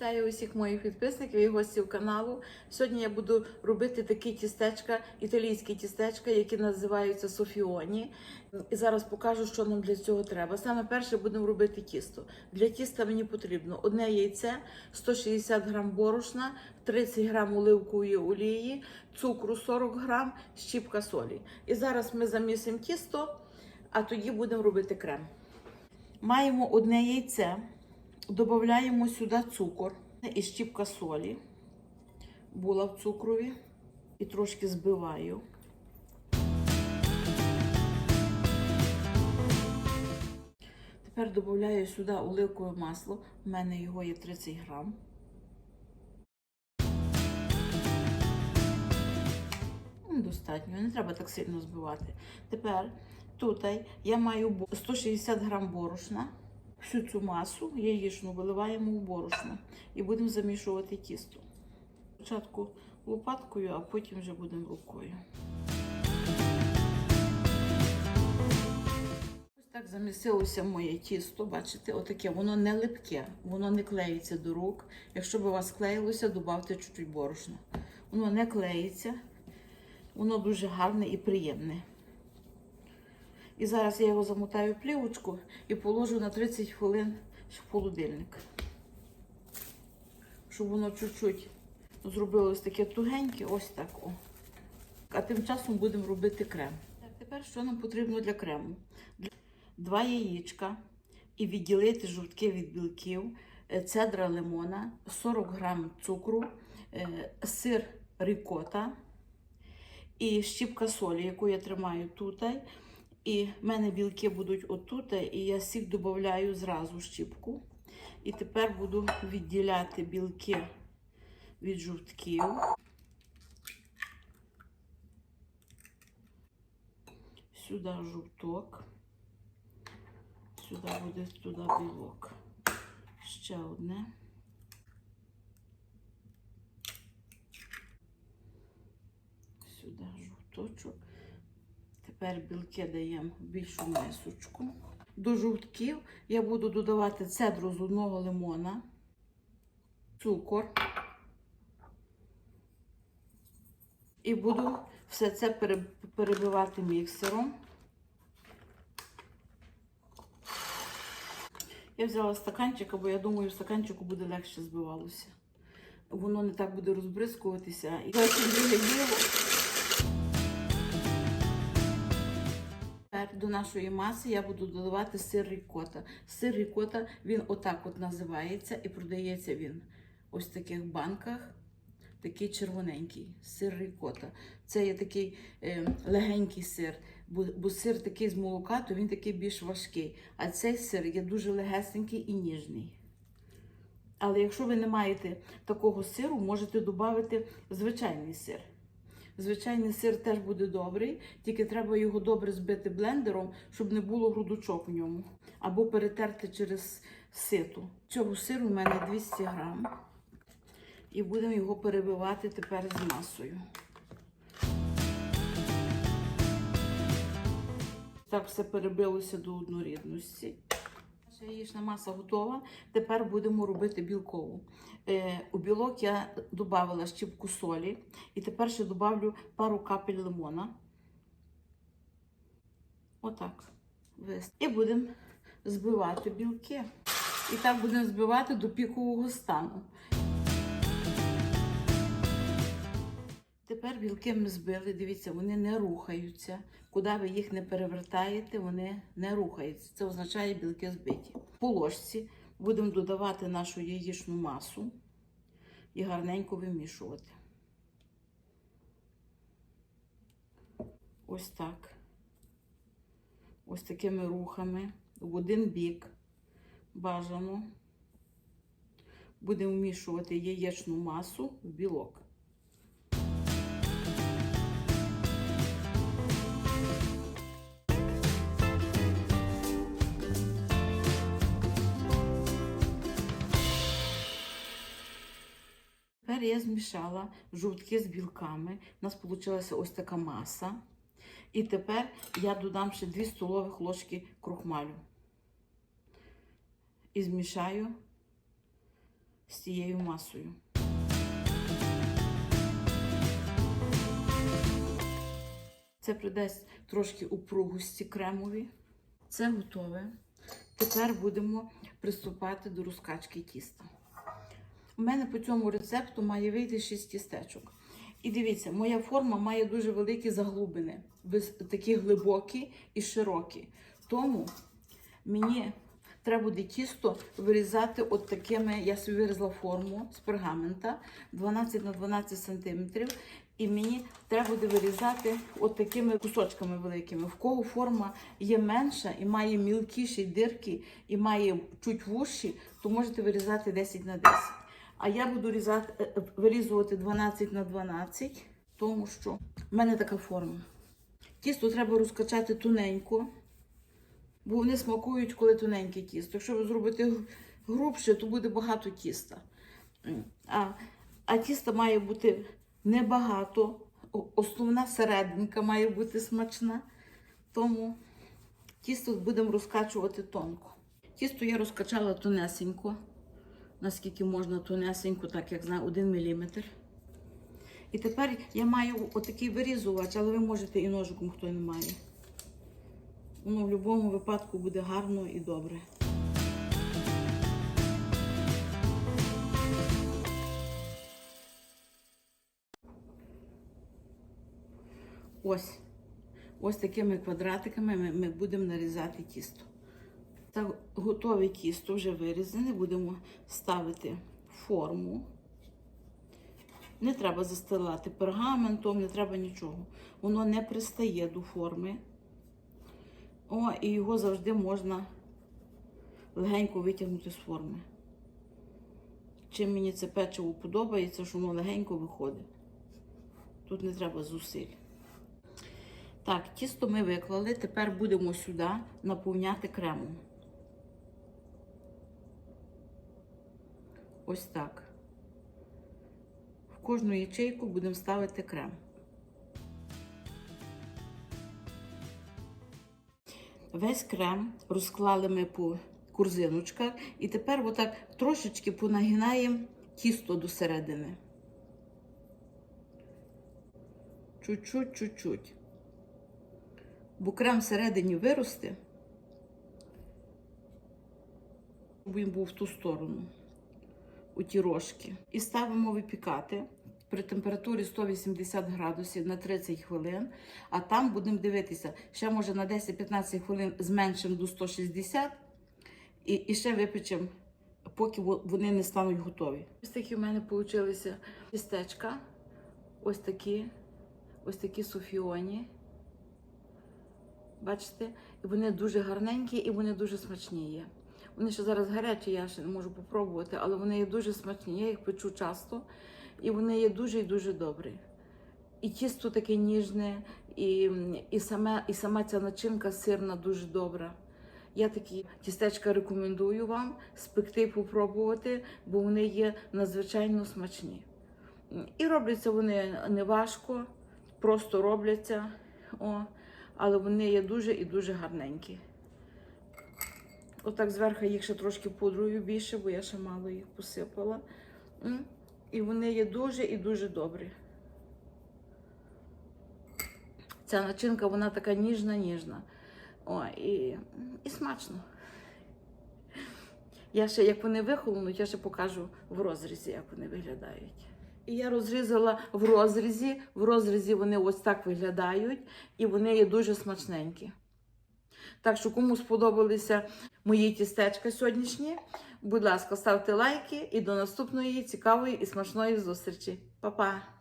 Вітаю усіх моїх підписників і гостів каналу. Сьогодні я буду робити такі тістечка, італійські тістечка, які називаються софіоні. І зараз покажу, що нам для цього треба. Саме перше будемо робити тісто. Для тіста мені потрібно одне яйце, 160 грам борошна, 30 грам оливкової олії, цукру 40 грам, щіпка солі. І зараз ми замісимо тісто, а тоді будемо робити крем. Маємо одне яйце. Додаємо сюди цукор і щіпка солі. Була в цукрові і трошки збиваю. Тепер додаю сюди оливкове масло. У мене його є 30 грам. Ну, Достатньо, не треба так сильно збивати. Тепер тут я маю 160 грам борошна. Всю цю масу яєчну виливаємо в борошно і будемо замішувати тісто. Спочатку лопаткою, а потім вже будемо рукою. Ось так замісилося моє тісто. Бачите, отаке, воно не липке, воно не клеїться до рук. Якщо б у вас клеїлося, додавте чуть-чуть борошна. Воно не клеїться, воно дуже гарне і приємне. І зараз я його замотаю в плівочку і положу на 30 хвилин в холодильник. Щоб воно чуть-чуть зробилось таке тугеньке, ось так. О. А тим часом будемо робити крем. Так, тепер що нам потрібно для крему? Два яєчка і відділити жовтки від білків, е, цедра лимона, 40 грам цукру, е, сир рікота і щіпка солі, яку я тримаю тут. І в мене білки будуть отут, і я сік додаю зразу щіпку. І тепер буду відділяти білки від жовтків. Сюди жовток. Сюди буде туди білок. Ще одне. Сюди жовточок. Тепер білки даємо більшу мисочку. До жовтків я буду додавати цедру з одного лимона, цукор. І буду все це перебивати міксером. Я взяла стаканчик, бо я думаю, в стаканчику буде легше збивалося. Воно не так буде розбризкуватися. І біло. До нашої маси я буду додавати сир рікота. Сир рікота, він отак от називається і продається він ось в таких банках. Такий червоненький сир рікота. Це є такий е, легенький сир, бо, бо сир такий з молока, то він такий більш важкий. А цей сир є дуже легесенький і ніжний. Але якщо ви не маєте такого сиру, можете додати звичайний сир. Звичайний сир теж буде добрий, тільки треба його добре збити блендером, щоб не було грудочок в ньому. Або перетерти через ситу. Цього сиру у мене 200 грам. І будемо його перебивати тепер з масою. Так все перебилося до однорідності. Наша яєчна маса готова. Тепер будемо робити білкову. Е, у білок я додала щіпку солі і тепер ще додавлю пару капель лимона. Отак. І будемо збивати білки. І так будемо збивати до пікового стану. Тепер білки ми збили, дивіться, вони не рухаються. Куди ви їх не перевертаєте, вони не рухаються. Це означає білки збиті. По ложці будемо додавати нашу яєчну масу і гарненько вимішувати. Ось так. Ось такими рухами в один бік бажано. Будемо вмішувати яєчну масу в білок. Тепер я змішала жовтки з білками. У нас вийшла ось така маса. І тепер я додам ще 2 столових ложки крохмалю. І змішаю з цією масою. Це придасть трошки упругості кремові. Це готове. Тепер будемо приступати до розкачки тіста. У мене по цьому рецепту має вийти 6 тістечок. І дивіться, моя форма має дуже великі заглибини, вис- такі глибокі і широкі. Тому мені треба буде тісто вирізати от такими, я собі вирізала форму з пергамента 12 на 12 сантиметрів. І мені треба буде вирізати от такими кусочками великими. В кого форма є менша і має мілкіші дирки, і має чуть вущі, то можете вирізати 10 на 10. А я буду різати, е, е, вирізувати 12 на 12, тому що в мене така форма. Тісто треба розкачати тоненько, бо вони смакують, коли тоненьке тісто. Якщо ви зробите грубше, то буде багато тіста. А, а тіста має бути небагато. Основна серединка має бути смачна. Тому тісто будемо розкачувати тонко. Тісто я розкачала тонесенько, наскільки можна тонесенько, так як знаю, 1 мм. І тепер я маю отакий вирізувач, але ви можете і ножиком, хто не має. Воно в будь-якому випадку буде гарно і добре. Ось. Ось такими квадратиками ми, ми будемо нарізати тісто. Так, готове тісто вже вирізане, будемо ставити форму. Не треба застилати пергаментом, не треба нічого. Воно не пристає до форми. О, і його завжди можна легенько витягнути з форми. Чим мені це печиво подобається, що воно легенько виходить. Тут не треба зусиль. Так, тісто ми виклали. Тепер будемо сюди наповняти кремом. Ось так. В кожну ячейку будемо ставити крем. Весь крем розклали ми по корзиночках і тепер отак трошечки понагинаємо тісто до середини. Чуть-чуть, чуть-чуть. Бо крем всередині виросте, щоб він був в ту сторону, у ті рожки. І ставимо випікати при температурі 180 градусів на 30 хвилин. А там будемо дивитися, ще може на 10-15 хвилин зменшимо до 160 і, і ще випечемо, поки вони не стануть готові. Ось такі в мене вийшли тістечка. Ось такі, ось такі суфіоні. Бачите? І вони дуже гарненькі і вони дуже смачні є. Вони ще зараз гарячі, я ще не можу попробувати, але вони є дуже смачні. Я їх печу часто, і вони є дуже і дуже добрі. І тісто таке ніжне, і, і, саме, і сама ця начинка сирна дуже добра. Я такі тістечка рекомендую вам спекти попробувати, бо вони є надзвичайно смачні. І робляться вони не важко, просто робляться. О, але вони є дуже і дуже гарненькі. Отак зверху їх ще трошки пудрою більше, бо я ще мало їх посипала. І вони є дуже і дуже добрі. Ця начинка, вона така ніжна-ніжна. О, і, і смачно. Я ще, як вони вихолонуть, я ще покажу в розрізі, як вони виглядають. І я розрізала в розрізі. В розрізі вони ось так виглядають, і вони є дуже смачненькі. Так що, кому сподобалися мої тістечка сьогоднішні, будь ласка, ставте лайки і до наступної цікавої і смачної зустрічі. Па-па!